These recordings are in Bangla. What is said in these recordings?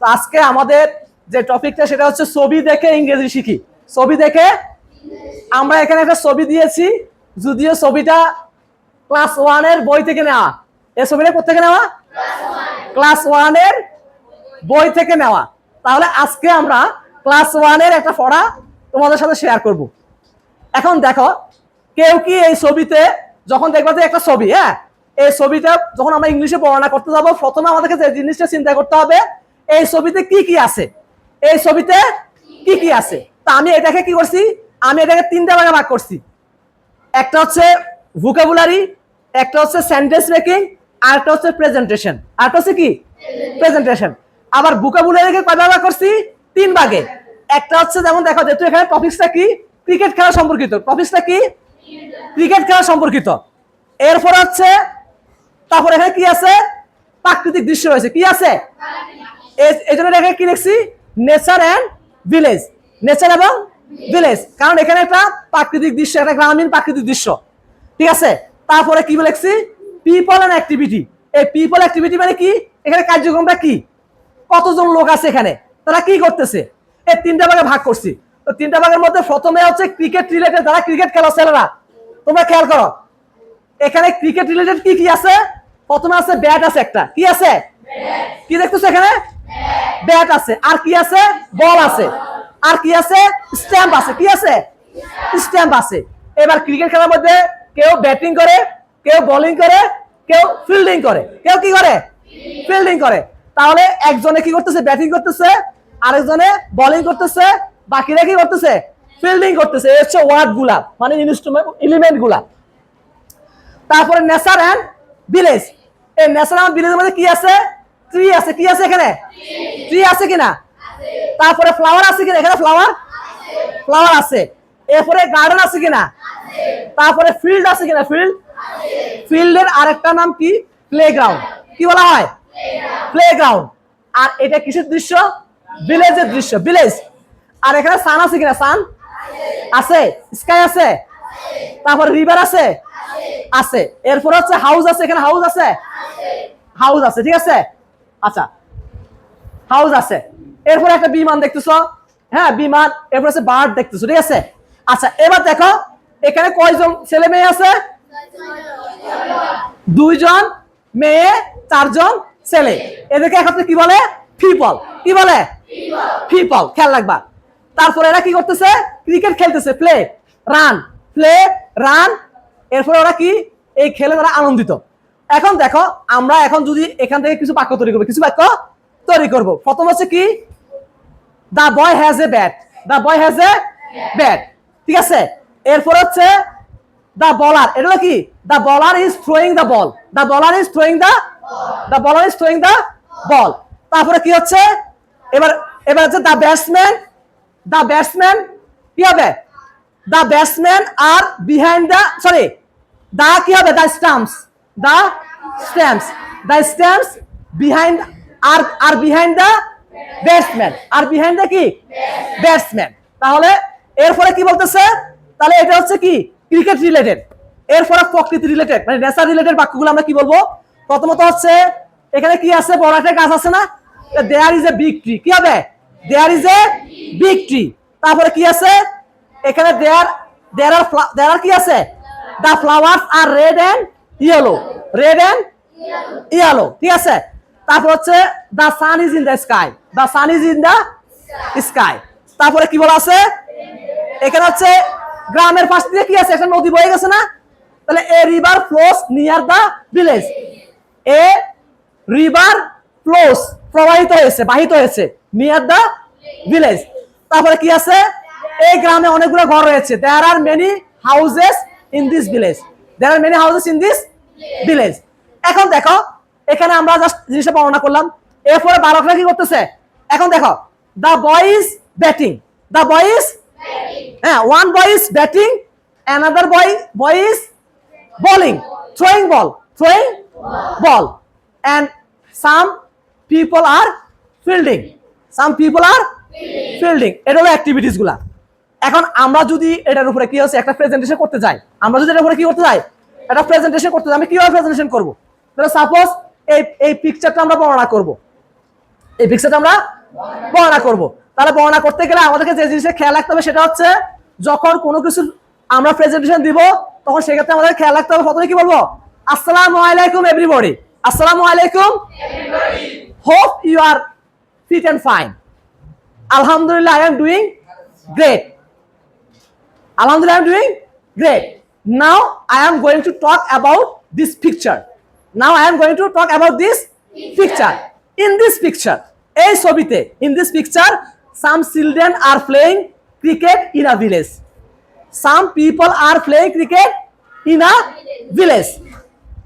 আজকে আমাদের যে টপিকটা সেটা হচ্ছে ছবি দেখে ইংরেজি শিখি। ছবি দেখে আমরা এখানে একটা ছবি দিয়েছি, যদিও ছবিটা ক্লাস ওয়ানের বই থেকে নেওয়া। এই ছবিটা কোথেকে নেওয়া? ক্লাস ওয়ানের বই থেকে নেওয়া। তাহলে আজকে আমরা ক্লাস ওয়ানের একটা পড়া তোমাদের সাথে শেয়ার করব। এখন দেখো, কেউ কি এই ছবিতে যখন দেখবা যে একটা ছবি হ্যাঁ? এই ছবিটা যখন আমরা ইংলিশে বর্ণনা করতে যাব, প্রথমে আমাদেরকে যে জিনিসটা চিন্তা করতে হবে এই ছবিতে কি কি আছে? এই ছবিতে কি কি আছে? তা আমি এটাকে কি করছি? আমি এটাকে তিনটা ভাগে ভাগ করছি। একটা হচ্ছে ভোকাবুলারি একটা হচ্ছে সেন্টেন্স মেকিং আর একটা হচ্ছে প্রেজেন্টেশন আর একটা হচ্ছে কি? প্রেজেন্টেশন আবার ভোকাবুলারিকে কয় ভাগ করছি? তিন ভাগে। একটা হচ্ছে যেমন দেখো, যেহেতু এখানে টপিকসটা কি? ক্রিকেট খেলা সম্পর্কিত। টপিকসটা কি? ক্রিকেট খেলা সম্পর্কিত। এরপর হচ্ছে, তারপর এখানে কি আছে? প্রাকৃতিক দৃশ্য রয়েছে। কি আছে? এই- এই জন্য কি লিখছি? নেচার অ্যান্ড ভিলেজ নেচার এবং ভিলেজ কারণ এখানে একটা প্রাকৃতিক দৃশ্য, একটা গ্রামীণ প্রাকৃতিক দৃশ্য। ঠিক আছে? তারপরে কি লিখছি পিপল অ্যান্ড অ্যাক্টিভিটি এই পিপল অ্যাক্টিভিটি মানে কি? এখানে কার্যক্রমটা কি? কতজন লোক আছে এখানে? তারা কি করতেছে? এই তিনটা ভাগে ভাগ করছি। তো তিনটা ভাগের মধ্যে প্রথমে হচ্ছে ক্রিকেট রিলেটেড যারা ক্রিকেট খেলো ছেলেরা তোমরা খেয়াল করো। এখানে ক্রিকেট রিলেটেড কি কি আছে? প্রথমে আছে ব্যাট আছে একটা। কি আছে? কি দেখতেছো এখানে? ব্যাট আছে। আর কি আছে? বল আছে। আর কি আছে? স্ট্যাম্প আছে। কি আছে? স্ট্যাম্প আছে। এবার ক্রিকেট খেলার মধ্যে কেউ ব্যাটিং করে, কেউ বোলিং করে, কেউ ফিল্ডিং করে। কেউ কি করে? ফিল্ডিং করে। তাহলে একজনে কি করতেছে? ব্যাটিং করতেছে। আরেকজনে বোলিং করতেছে। বাকিরা কি করতেছে? ফিল্ডিং করতেছে। এই হচ্ছে ওয়ার্ডগুলা মানে ইনস্ট্রুমেন্ট এলিমেন্টগুলা। তারপরে নেচার অ্যান্ড ভিলেজ এই অ্যান্ড ভিলেজের মধ্যে কি আছে? ট্রি আছে, কি আছে এখানে? ট্রি আছে কিনা তারপরে ফ্লাওয়ার আছে কিনা এখানে ফ্লাওয়ার ফ্লাওয়ার আছে। এরপরে গার্ডেন আছে কিনা তারপরে ফিল্ড আছে কিনা ফিল্ড ফিল্ডের আরেকটা নাম কি? প্লেগ্রাউন্ড কি বলা হয়? প্লেগ্রাউন্ড আর এটা কিসের দৃশ্য? ভিলেজের দৃশ্য। ভিলেজ আর এখানে সান আছে কিনা সান আছে। স্কাই আছে? তারপর রিভার আছে? আছে। এরপর হচ্ছে হাউস আছে। এখানে হাউস আছে? হাউস আছে। ঠিক আছে? আচ্ছা হাউস আছে। এরপর একটা বিমান দেখতেছো হ্যাঁ বিমান, এরপর আছে বার্ড দেখতেছো, ঠিক আছে? আচ্ছা এবার দেখো, এখানে কয়জন ছেলে মেয়ে আছে? দুইজন মেয়ে, চারজন ছেলে। এদেরকে একত্রে কি বলে? পিপল কি বলে? পিপল খেয়াল রাখবা। তারপরে এরা কি করতেছে? ক্রিকেট খেলতেছে প্লে রান প্লে রান এরপরে ওরা কি? এই খেলে তারা আনন্দিত। এখন দেখো, আমরা এখন যদি এখান থেকে কিছু বাক্য তৈরি করব, কিছু বাক্য তৈরি করব। প্রথম হচ্ছে কি? The boy has a bat the boy has a bat ঠিক আছে? এরপর হচ্ছে দা বলার এটা কি? দা বলার ইজ থ্রোয়িং দা বল দা বলার ইজ থ্রোয়িং দা দা বলার ইজ থ্রোয়িং দা বল তারপরে কি হচ্ছে? এবার এবার হচ্ছে দা ব্যাটসম্যান দা ব্যাটসম্যান কি হবে? The batsman are behind the sorry the কি হবে? The stumps the stumps the stumps behind are are behind the batsman are behind the কি? ব্যাটসম্যান তাহলে এরপরে কি বলতেছে? তাহলে এটা হচ্ছে কি? ক্রিকেট রিলেটেড এরপরে প্রকৃতি রিলেটেড মানে নেচার রিলেটেড বাক্যগুলো আমরা কি বলব? প্রথমত হচ্ছে, এখানে কি আছে? বড় একটা গাছ আছে না? There is a big tree কি হবে? There is a big tree তারপরে কি আছে? এখানে দেয়ার দেয়ার আর দেয়ার আর কি আছে? The flowers are red and yellow red and yellow ঠিক আছে? তারপর হচ্ছে the sun is in the sky the sun is in the sky তারপরে কি বলা আছে? এখানে হচ্ছে গ্রামের পাশ দিয়ে কি আছে? একটা নদী বয়ে গেছে না? তাহলে a river flows near the village a river flows প্রবাহিত হয়েছে, বাহিত হয়েছে নিয়ার দা ভিলেজ তারপরে কি আছে? এই গ্রামে অনেকগুলো ঘর রয়েছে। There are many houses in this village there are many houses in this village এখন দেখো, এখানে আমরা জাস্ট জিনিসটা বর্ণনা করলাম। এরপরে বালকরা কি করতেছে? এখন দেখো the boys batting the boys হ্যাঁ one boy is batting another boy boy is bowling throwing ball throwing ball and some people are fielding some people are fielding এটা হলো অ্যাক্টিভিটিসগুলা। এখন আমরা যদি এটার উপরে কি হচ্ছে? একটা প্রেজেন্টেশন করতে যাই। আমরা যদি এটার উপরে কি করতে যাই? একটা প্রেজেন্টেশন করতে যাই, আমি কীভাবে প্রেজেন্টেশন করব? তাহলে সাপোজ এই এই পিকচারটা আমরা বর্ণনা করব। এই পিকচারটা আমরা বর্ণনা করব। তাহলে বর্ণনা করতে গেলে আমাদেরকে যে জিনিসটা খেয়াল রাখতে হবে সেটা হচ্ছে, যখন কোনো কিছু আমরা প্রেজেন্টেশন দিব, তখন সেক্ষেত্রে আমাদের খেয়াল রাখতে হবে প্রথমে কি বলব? আসসালামু আলাইকুম এভরিবডি আসসালামু আলাইকুম। Hope you are fit and fine আলহামদুলিল্লাহ I am doing great Alhamdulillah, I'm doing great. Now I am going to talk about this picture. Now I am going to talk about this picture. In this picture, এই ছবিতে in this picture, some children are playing cricket in a village. Some people are playing cricket in a village.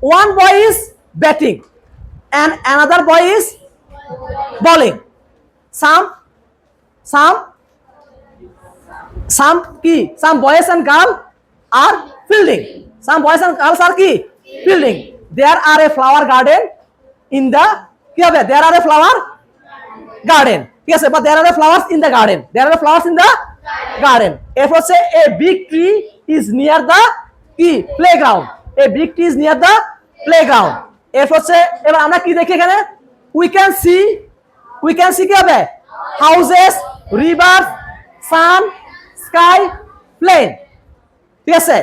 One boy is batting and another boy is bowling. Some, some some কি some boys and girl are fielding some boys and girls are কি fielding there are a flower garden in the কি হবে there are a flower garden ঠিক আছে but there are a flowers in the garden there are a flowers in the garden এরপর হচ্ছে a big tree is near the কি playground a big tree is near the playground এরপর হচ্ছে এবার আমরা কি দেখি এখানে we can see we can see কি হবে houses rivers sun sky plane ঠিক আছে?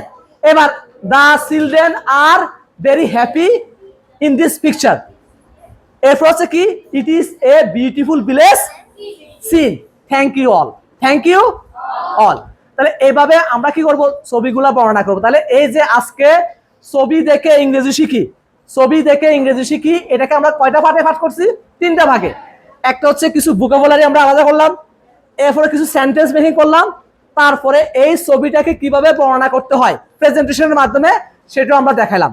এবার the children are very happy in this picture. এরপর হচ্ছে কি? It is a beautiful village scene thank you all thank you all তাহলে এইভাবে আমরা কি করব? ছবিগুলা বর্ণনা করব। তাহলে এই যে আজকে ছবি দেখে ইংরেজি শিখি, ছবি দেখে ইংরেজি শিখি, এটাকে আমরা কয়টা ভাগে ভাগ করছি? তিনটা ভাগে। একটা হচ্ছে কিছু ভোকাবুলারি আমরা আলাদা করলাম, এরপরে কিছু সেন্টেন্স মেকিং করলাম তারপরে এই ছবিটাকে কীভাবে বর্ণনা করতে হয়? প্রেজেন্টেশনের মাধ্যমে সেটাও আমরা দেখালাম।